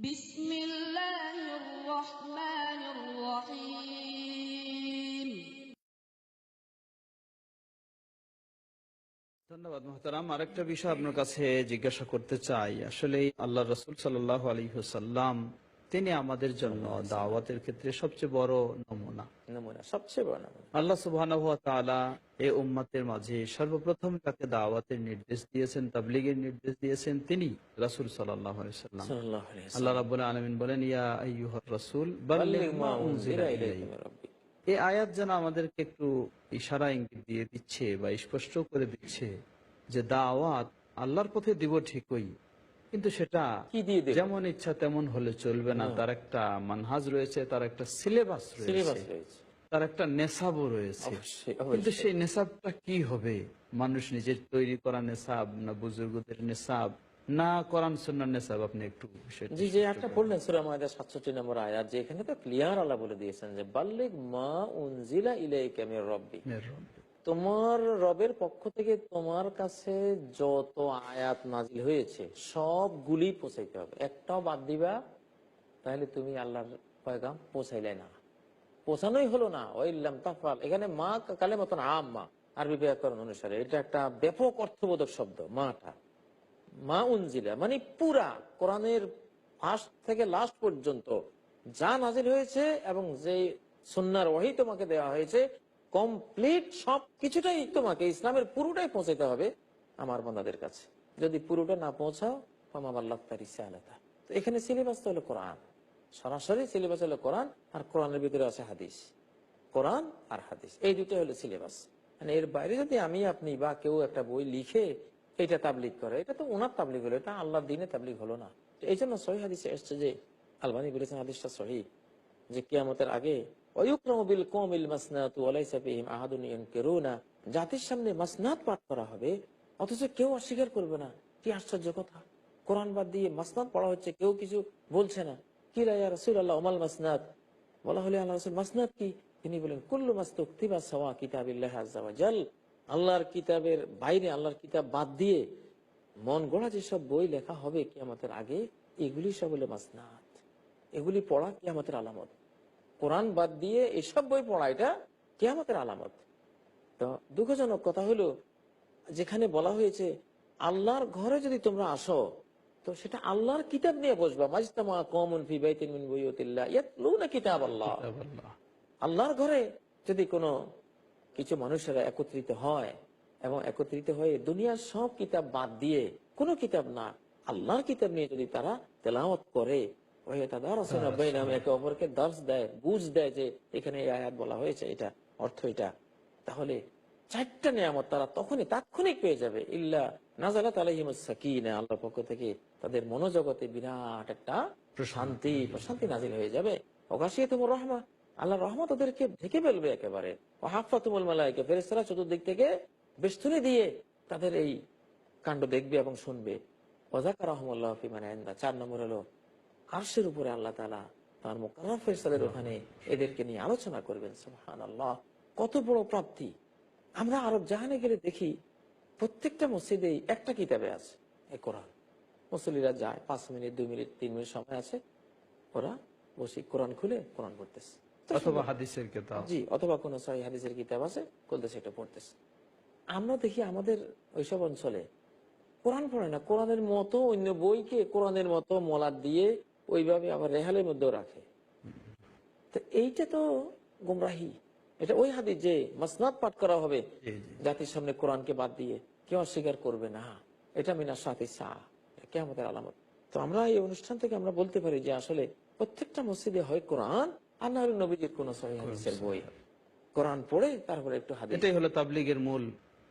بسم الله الرحمن الرحيم ধন্যবাদ মোহতারাম আরেকটা বিষয় আপনার কাছে জিজ্ঞাসা করতে চাই আসলে আল্লাহ রসুল সাল্লাহ আলী হুসাল্লাম তিনি আমাদের জন্য দাওয়াতের ক্ষেত্রে সবচেয়ে বড় নমুনা নমুনা সবচেয়ে বড় নমুনা আল্লাহ সুবাহ এই উম্মাতের মাঝে সর্বপ্রথম তাকে দাওয়াতের নির্দেশ দিয়েছেন তাবলিগের নির্দেশ দিয়েছেন তিনি রাসুল সাল্লাম। আল্লাহ রাবুল আলমিন বলেন ইয়া রাসূল। এই আয়াত যেন আমাদেরকে একটু ইশারা ইঙ্গিত দিয়ে দিচ্ছে বা স্পষ্ট করে দিচ্ছে যে দাওয়াত আল্লাহর পথে দিব ঠিকই কিন্তু সেটা কি দিয়ে দেব? যেমন ইচ্ছা তেমন হলে চলবে না। তার একটা মানহাজ রয়েছে তার একটা সিলেবাস রয়েছে। তার একটা নেশাবও রয়েছে। কিন্তু সেই নেশাবটা কি হবে? মানুষ নিজের তৈরি করা নেশাব না বুজুর্গদের নেশাব না কোরআন সুন্নার নেশাব? আপনি একটু জি যে একটা পড়লেন সূরা মাইদা 67 নম্বর আয়াত যে এখানে তো ক্লিয়ার আল্লাহ বলে দিয়েছেন যে বাল্লিগ মা উনজিলা ইলাইকা মির রাব্বিক। মেয়ের রব। তোমার রবের পক্ষ থেকে তোমার কাছে যত আয়াত নাজিল হয়েছে, সবগুলি পৌঁছাইতে হবে। একটাও বাদ দিবা, তাহলে তুমি আল্লাহর পয়গাম পৌঁছাইলে না। পৌঁছানোই হলো না। ওইল্লাম তাফাল এখানে মা কালে মতন আম মা আরবি ব্যাকরণ অনুসারে। এটা একটা ব্যাপক অর্থবোধক শব্দ, মাটা। মা উনজিলা মানে পুরা কোরআনের ফার্স্ট থেকে লাস্ট পর্যন্ত যা নাজিল হয়েছে এবং যে সুন্নার ওয়াহি তোমাকে দেওয়া হয়েছে কমপ্লিট সব কিছুটাই তোমাকে ইসলামের পুরোটাই পৌঁছাতে হবে আমার বন্ধাদের কাছে। যদি পুরোটা না পৌঁছাও আমার আল্লাহ তার তো এখানে সিলেবাস তো হলো কোরআন। সরাসরি সিলেবাস হলো কোরআন আর কোরআনের ভিতরে আছে হাদিস। কোরআন আর হাদিস। এই দুটো হলো সিলেবাস। মানে এর বাইরে যদি আমি, আপনি বা কেউ একটা বই লিখে এটা তাবলিক করে, এটা তো ওনার তাবলিক হলো, এটা আল্লাহর দিনে তাবলিক হলো না। এই জন্য সহি হাদিসে এসছে যে, আলবানি বলেছেন হাদিসটা সহি, যে কিয়ামতের আগে জাতির সামনে মাসনাত পাঠ করা হবে, অথচ কেউ অস্বীকার করবে না। কি আশ্চর্য কথা। কোরআন বাদ দিয়ে পড়া হচ্ছে, কেউ কিছু বলছে না। কি রসুল আল্লাহ বলা হলে আল্লাহ রসুল কি? তিনি বলেন, কুল্লু আল্লাহর কিতাবের বাইরে, আল্লাহর কিতাব বাদ দিয়ে মন গড়া যেসব বই লেখা হবে কিয়ামতের আগে, এগুলি সব হলো মাসনাত। এগুলি পড়া কিয়ামতের আলামত। কোরআন বাদ দিয়ে এসব বই পড়া এটা কিয়ামতের আলামত। তো দুঃখজনক কথা হলো যেখানে বলা হয়েছে আল্লাহর ঘরে যদি তোমরা আসো তো সেটা আল্লাহর কিতাব নিয়ে বসবা। মাজতামা কমন ফি বাইতিন বুয়ুতিল্লাহ ইয়াতলুনা কিতাব আল্লাহ। আল্লাহ। আল্লাহর ঘরে যদি কোনো কিছু মানুষেরা একত্রিত হয় এবং একত্রিত হয়ে দুনিয়ার সব কিতাব বাদ দিয়ে কোনো কিতাব না আল্লাহর কিতাব নিয়ে যদি তারা তেলাওয়াত করে ওহে তাদের একে অপরকে দর্শ দেয় বুঝ দেয় যে এখানে এই আয়াত বলা হয়েছে এটা অর্থ এটা। তাহলে চারটা নিয়ামত তারা তখনই তাৎক্ষণিক পেয়ে যাবে। ইল্লা নাজালাত আলাইহিমুস সাকিনা পক্ষ থেকে তাদের মনোজগতে বিরাট একটা শান্তি প্রশান্তি নাজিল হয়ে যাবে। অগাশিয়ে তোমার রহমা আল্লাহ রহমত তাদেরকে ঢেকে ফেলবে একেবারে। ও হাফা তুমুল মালাইকে ফেরেস্তারা চতুর্দিক থেকে বেষ্টনী দিয়ে তাদের এই কাণ্ড দেখবে এবং শুনবে। ওজাকা রহমুল্লাহ ফিমান চার নম্বর হলো আরশের উপরে আল্লাহ তালা তার মোকাররম ফেরেস্তাদের ওখানে এদেরকে নিয়ে আলোচনা করবেন সুবহান আল্লাহ কত বড় প্রাপ্তি। আমরা আরব জাহানে গেলে দেখি প্রত্যেকটা মসজিদেই একটা কিতাবে আছে কোরআন। মুসলিরা যায় পাঁচ মিনিট দুই মিনিট তিন মিনিট সময় আছে। ওরা বসে কোরআন খুলে কোরআন পড়তেছে। অথবা হাদিসের কেতাব। জি অথবা কোন সহি হাদিসের কিতাব আছে খুলতে সেটা পড়তেছে। আমরা দেখি আমাদের ওইসব অঞ্চলে কোরআন পড়ে না। কোরআনের মতো অন্য বইকে কোরআনের মতো মলাদ দিয়ে ওইভাবে আবার রেহালের মধ্যেও রাখে। তো এইটা তো গুমরাহি। এটা ওই হাদিস যে মাসনাদ পাঠ করা হবে। জাতির সামনে কোরআনকে বাদ দিয়ে কেউ অস্বীকার করবে না। এটা মিনা সাথে কে আমাদের আলামত। তো আমরা এই অনুষ্ঠান থেকে আমরা বলতে পারি যে আসলে প্রত্যেকটা মসজিদে হয় কোরআন আর না হলে নবীজির কোন হাদিসের বই। কোরআন পড়ে তারপরে একটু হাদিস। এটাই হলো তাবলিগের মূল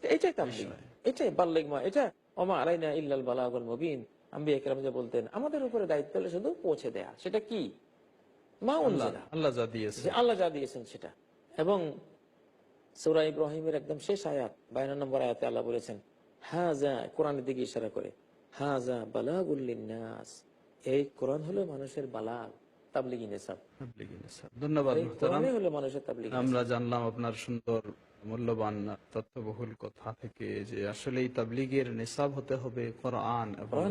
এটাই তাবলিগ। এটাই বাল্লিগ মা এটা ওমা আলাইনা ইল্লাল বালাগুল মুবিন। আম্বিয়া কেরাম যে বলতেন আমাদের উপরে দায়িত্ব হলো শুধু পৌঁছে দেয়া। সেটা কি? মা আল্লাহ যা দিয়েছে যে আল্লাহ যা দিয়েছেন সেটা। এবং সৌরা ইব্রাহিমের একদম শেষ আয়াত বায়ান্ন নম্বর আয়াতে আল্লাহ বলেছেন হাজা কোরআনের দিকে ইশারা করে হাজা বালাগুল্লিনাস এই কোরআন হলো মানুষের বালাগ তাবলিগি নেশাব। ধন্যবাদ হলো মানুষের তাবলিগি আমরা জানলাম আপনার সুন্দর মূল্যবান তথ্যবহুল কথা থেকে যে আসলে এই তাবলিগের নিসাব হতে হবে কোরআন এবং